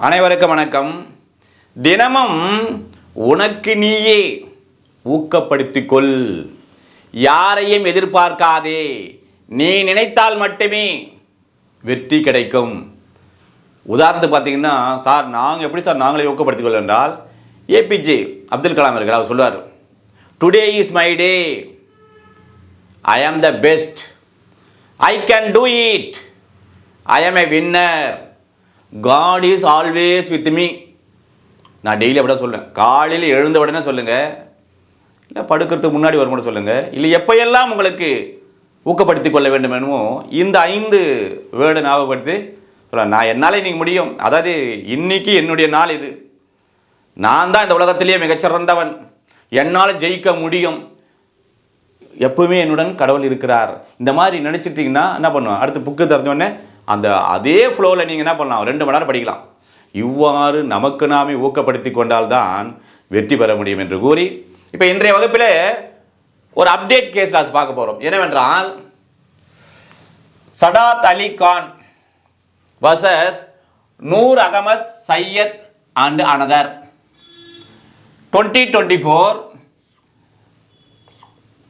அனைவருக்கும் வணக்கம். தினமும் உனக்கு நீயே ஊக்கப்படுத்திக் கொள். யாரையும் எதிர்பார்க்காதே. நீ நினைத்தால் மட்டுமே வெற்றி கிடைக்கும். உதாரணத்துக்கு பார்த்தீங்கன்னா சார் நாங்கள் எப்படி சார் நாங்களே ஊக்கப்படுத்திக்கொள்ள என்றால் ஏபிஜே அப்துல் கலாம் இருக்கிறார் அவர் சொல்லுவார் today is my day I am the best I can do it I am a winner God is always with me நான் டெய்லி அப்படி தான் சொல்லுவேன் காலையில் எழுந்த உடனே சொல்லுங்கள் இல்லை படுக்கிறதுக்கு முன்னாடி வரும்போது சொல்லுங்கள் இல்லை எப்போயெல்லாம் உங்களுக்கு ஊக்கப்படுத்தி கொள்ள வேண்டும் என்னமோ இந்த ஐந்து வேர்டை ஞாபகப்படுத்தி சொல்ல நான் என்னால் இன்னைக்கு முடியும். அதாவது இன்னைக்கு என்னுடைய நாள் இது. நான் தான் இந்த உலகத்திலேயே மிகச்சிறந்தவன். என்னால் ஜெயிக்க முடியும். எப்பவுமே என்னுடன் கடவுள் இருக்கிறார். இந்த மாதிரி நினச்சிட்டிங்கன்னா என்ன பண்ணுவோம் அடுத்து புக்கு திறந்தோடனே அந்த அதே ஃப்ளோவில் நீங்கள் என்ன பண்ணலாம்? ரெண்டு மணி நேரம் படிக்கலாம். இவ்வாறு நமக்கு நாமே ஊக்கப்படுத்தி கொண்டால்தான் வெற்றி பெற முடியும் என்று கூறி இப்போ இன்றைய வகுப்பில் ஒரு அப்டேட் கேஸ் லாஸ் பார்க்க போகிறோம் என்னவென்றால் Sadat Ali Khan versus Noor Ahmed Syed and another twenty twenty four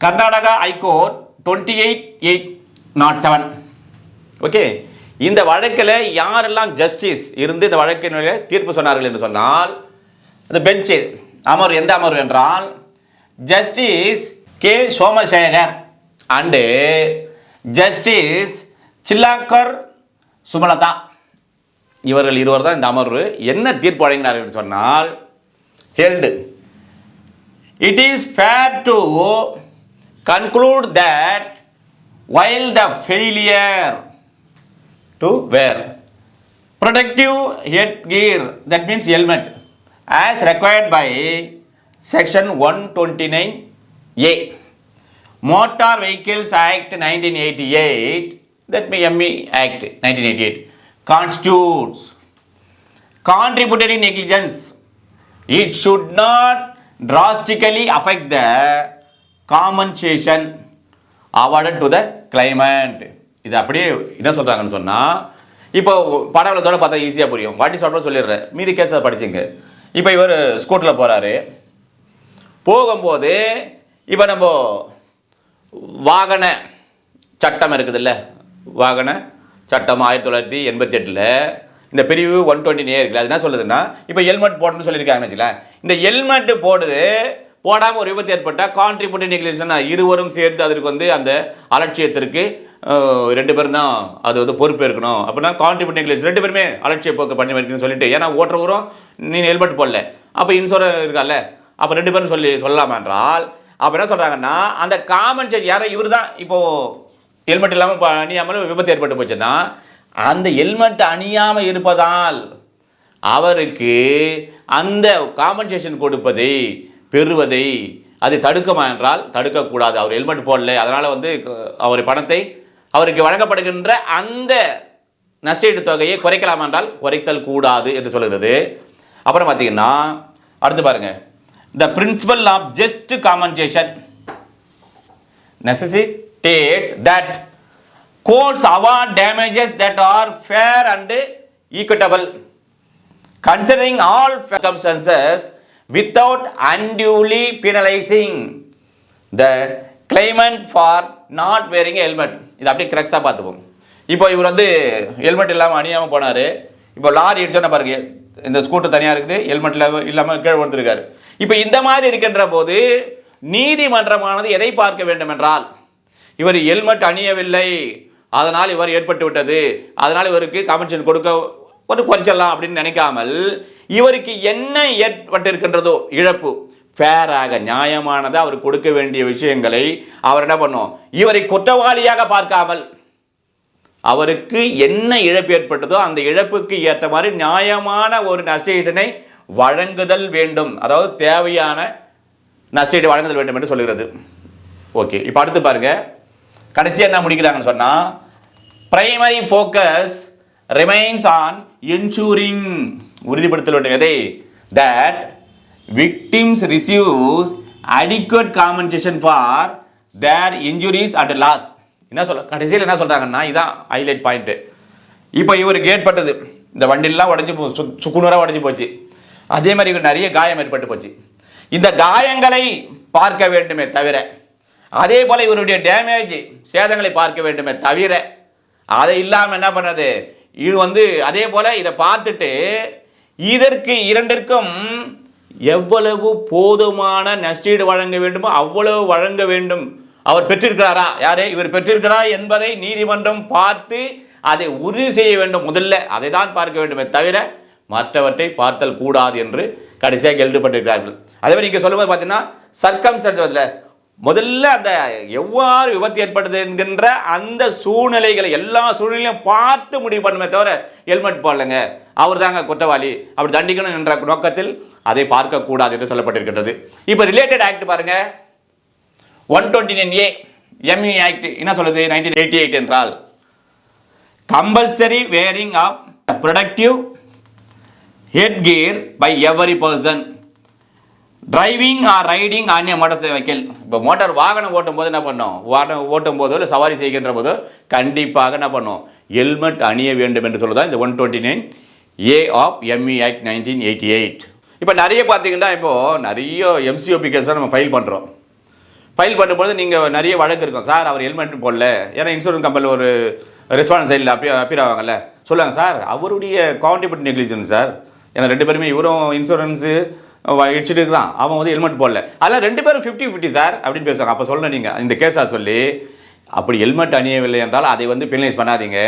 Karnataka high court twenty eight eight not seven okay இந்த வழக்கில் யாரெல்லாம் ஜஸ்டிஸ் இருந்து இந்த வழக்கினுடைய தீர்ப்பு சொன்னார்கள் என்று சொன்னால் இந்த பெஞ்சு அமர்வு எந்த அமர்வு என்றால் justice K Somashekar and justice Chillakur Sumalatha. இவர்கள் இருவர் தான் இந்த அமர்வு என்ன தீர்ப்பு வழங்கினார்கள் என்று சொன்னால் held it is fair to conclude that while the failure to? Wear protective headgear that means helmet as required by section 129a motor vehicles act 1988 that means me act 1988 constitutes contributory negligence. It should not drastically affect the compensation awarded to the claimant இது அப்படியே என்ன சொல்கிறாங்கன்னு சொன்னால் இப்போ படவளத்தோட பார்த்தா ஈஸியாக புரியும். வாட்டி சொல்கிறோம் சொல்லிடுறேன். மீதி கேஸை படிச்சுங்க. இப்போ இவர் ஸ்கூட்டரில் போகிறாரு போகும்போது இப்போ நம்ம வாகன சட்டம் இருக்குதுல்ல? வாகன சட்டம் ஆயிரத்தி தொள்ளாயிரத்தி எண்பத்தி எட்டில் இந்த பிரிவு ஒன் டுவெண்ட்டி நே இருக்குல்ல அது என்ன சொல்லுதுன்னா இப்போ ஹெல்மெட் போடணும்னு சொல்லியிருக்காங்கன்னு வச்சுக்கலாம் இந்த ஹெல்மெட்டு போடுது போடாமல் ஒரு விபத்து ஏற்பட்டால் கான்ட்ரிபியூட்டிவ் நெக்லிஜன்ஸ் இருவரும் சேர்ந்து அதற்கு வந்து அந்த அலட்சியத்திற்கு ரெண்டு பேரும் தான் அது வந்து பொறுப்பு அப்படின்னா கான்ட்ரிபியூட் நெக்லிஜென்ஸ் ரெண்டு பேருமே அலட்சிய போக்கு பண்ணி வைக்கணும்னு சொல்லிட்டு ஏன்னா ஓட்டுறவரும் நீ ஹெல்மெட் போடல. அப்போ இன்சூரன்ஸ் இருக்கால்ல அப்போ ரெண்டு பேரும் சொல்லி சொல்லலாமா என்றால் அப்போ என்ன சொல்கிறாங்கன்னா அந்த காமன் யாரோ இவர் தான் இப்போது ஹெல்மெட் இல்லாமல் அணியாமல் விபத்து ஏற்பட்டு போச்சுன்னா அந்த ஹெல்மெட் அணியாமல் இருப்பதால் அவருக்கு அந்த காம்பன்சேஷன் கொடுப்பதை பெறுவதை அதை தடுக்குமா என்றால் தடுக்கக்கூடாது. அவர் ஹெல்மெட் போடல அதனால் வந்து அவர் பணத்தை அவருக்கு வழங்கப்படுகின்ற அந்த நஷ்டீடு தொகையை குறைக்கலாம் என்றால் குறைத்தல் கூடாது என்று சொல்கிறது அப்புறம் பார்த்தீங்கன்னா அடுத்து பாருங்க the principle of just compensation necessitates that courts award damages that are fair and equitable considering all circumstances without unduly penalising the claimant for not wearing helmet இது அப்படியே கரெக்டாக பார்த்துப்போம். இப்போ இவர் வந்து ஹெல்மெட் இல்லாமல் அணியாமல் போனார். இப்போ லாரி இடிச்சோன்னா பாருங்க இந்த ஸ்கூட்டர் தனியாக இருக்குது ஹெல்மெட் இல்லாமல் இல்லாமல் கீழே வந்துருக்காரு இப்போ இந்த மாதிரி இருக்கின்ற போது நீதிமன்றமானது எதை பார்க்க வேண்டும் என்றால் இவர் ஹெல்மெட் அணியவில்லை. அதனால் இவர் ஏற்பட்டு விட்டது. அதனால் இவருக்கு கமிஷன் கொடுக்க ஒரு குறைச்சிடலாம் அப்படின்னு நினைக்காமல் இவருக்கு என்ன ஏற்பட்டிருக்கின்றதோ இழப்பு ஃபேராக நியாயமானதை அவர் கொடுக்க வேண்டிய விஷயங்களை அவர் என்ன பண்ணும்? இவரை குற்றவாளியாக பார்க்காமல் அவருக்கு என்ன இழப்பு ஏற்பட்டதோ அந்த இழப்புக்கு ஏற்ற மாதிரி நியாயமான ஒரு நஷ்டஈட்டினை வழங்குதல் வேண்டும். அதாவது தேவையான நஷ்டஈடு வழங்குதல் வேண்டும் என்று சொல்கிறது. ஓகே இப்போ அடுத்து பாருங்க. கடைசியாக என்ன முடிக்கிறாங்கன்னு சொன்னால் primary focus remains on ensuring உறுதிப்படுத்தல் வேண்டும். எதை? That victims receives adequate compensation for their injuries and loss என்ன சொல்ல கடைசியில் என்ன சொல்கிறாங்கன்னா இதான் ஹைலைட் பாயிண்ட்டு இப்போ இவருக்கு ஏற்பட்டது இந்த வண்டிலாம் உடஞ்சி போ சுக்குநூறாக உடஞ்சி போச்சு. அதே மாதிரி இவர் நிறைய காயம் ஏற்பட்டு போச்சு. இந்த காயங்களை பார்க்க வேண்டுமே தவிர அதே போல் இவருடைய டேமேஜ் சேதங்களை பார்க்க வேண்டுமே தவிர அதை இல்லாமல் என்ன பண்ணுறது இது வந்து அதே போல் இதை பார்த்துட்டு இதற்கு இரண்டிற்கும் எவ்வளவு போதுமான நஷ்டீடு வழங்க வேண்டுமோ அவ்வளவு வழங்க வேண்டும். அவர் பெற்றிருக்கிறாரா? யாரே? இவர் பெற்றிருக்கிறார் என்பதை நீதிமன்றம் பார்த்து அதை உறுதி செய்ய வேண்டும் முதல்ல. அதை தான் பார்க்க வேண்டுமே தவிர மற்றவற்றை பார்த்தல் கூடாது என்று கடைசியாக எழுதப்பட்டிருக்கிறார்கள். அதே மாதிரி இங்கே சொல்லும்போது பார்த்தீங்கன்னா சர்க்கம் சர்க்கம்ஸ்டன்ஸ் முதல்ல அந்த எவ்வாறு விபத்து ஏற்பட்டது என்கின்ற அந்த சூழ்நிலைகளை எல்லா சூழ்நிலையும் பார்த்து முடிவு பண்ணுமே தவிர ஹெல்மெட் போடலைங்க. அவர் தாங்க குற்றவாளி. அப்படி தண்டிக்கணும் என்ற நோக்கத்தில் அதை பார்க்கக்கூடாது என்று சொல்லப்பட்டிருக்கின்றது. இப்போ ரிலேட்டட் ஆக்ட் பாருங்க. One twenty nine A ME act என்ன சொல்லுது? நைன்டீன் எயிட்டி எயிட் என்றால் compulsory wearing of protective head gear by every person driving or riding on a motor இப்போ மோட்டார் வாகனம் ஓட்டும் போது என்ன பண்ணோம்? வாகனம் ஓட்டும் போதோ இல்லை சவாரி செய்கின்ற போதோ கண்டிப்பாக என்ன பண்ணோம்? ஹெல்மெட் அணிய வேண்டும் என்று சொல்லுதான் இந்த one twenty nine A of ME act nineteen eighty eight இப்போ நிறைய பார்த்தீங்கன்னா இப்போது நிறைய எம்சிஓபி கேஸ் நம்ம ஃபைல் பண்ணுறோம் ஃபைல் பண்ணும்போது நீங்கள் நிறைய வழக்கு இருக்கும். சார் அவர் ஹெல்மெட் போடல. ஏன்னா இன்சூரன்ஸ் கம்பெனி ஒரு ரெஸ்பான்ஸ் சைடில் அப்பி அப்பீர் ஆவாங்கல்ல. சொல்லுவாங்க சார் அவருடைய கான்ட்ரிபியூட் நெக்லிஜன் சார். ஏன்னா ரெண்டு பேருமே இவரும் இன்சூரன்ஸு இடிச்சிட்டு இருக்கிறான் அவன் வந்து ஹெல்மெட் போடல. அதெல்லாம் ரெண்டு பேரும் ஃபிஃப்டி ஃபிஃப்டி சார் அப்படின்னு பேசுவாங்க. அப்போ சொல்ல நீங்கள் இந்த கேஸாக சொல்லி. அப்படி ஹெல்மெட் அணியவில்லை என்றால் அதை வந்து பெனலைஸ் பண்ணாதீங்க.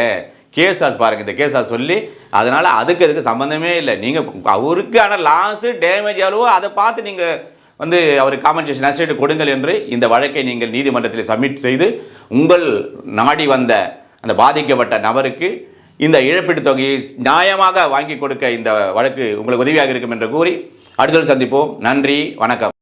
கேஸாஸ் பாருங்க. இந்த கேஸாஸ் சொல்லி அதனால் அதுக்கு அதுக்கு சம்மந்தமே இல்லை. நீங்கள் அவருக்கான லாஸு டேமேஜ் எவ்வளவோ அதை பார்த்து நீங்கள் வந்து அவருக்கு காம்பன்சேஷன் அசைட்டு கொடுங்கள் என்று இந்த வழக்கை நீங்கள் நீதிமன்றத்தில் சப்மிட் செய்து உங்கள் நாடி வந்த அந்த பாதிக்கப்பட்ட நபருக்கு இந்த இழப்பீட்டுத் தொகையை நியாயமாக வாங்கி கொடுக்க இந்த வழக்கு உங்களுக்கு உதவியாக இருக்கும் என்று கூறி அடுத்த சந்திப்போம். நன்றி வணக்கம்.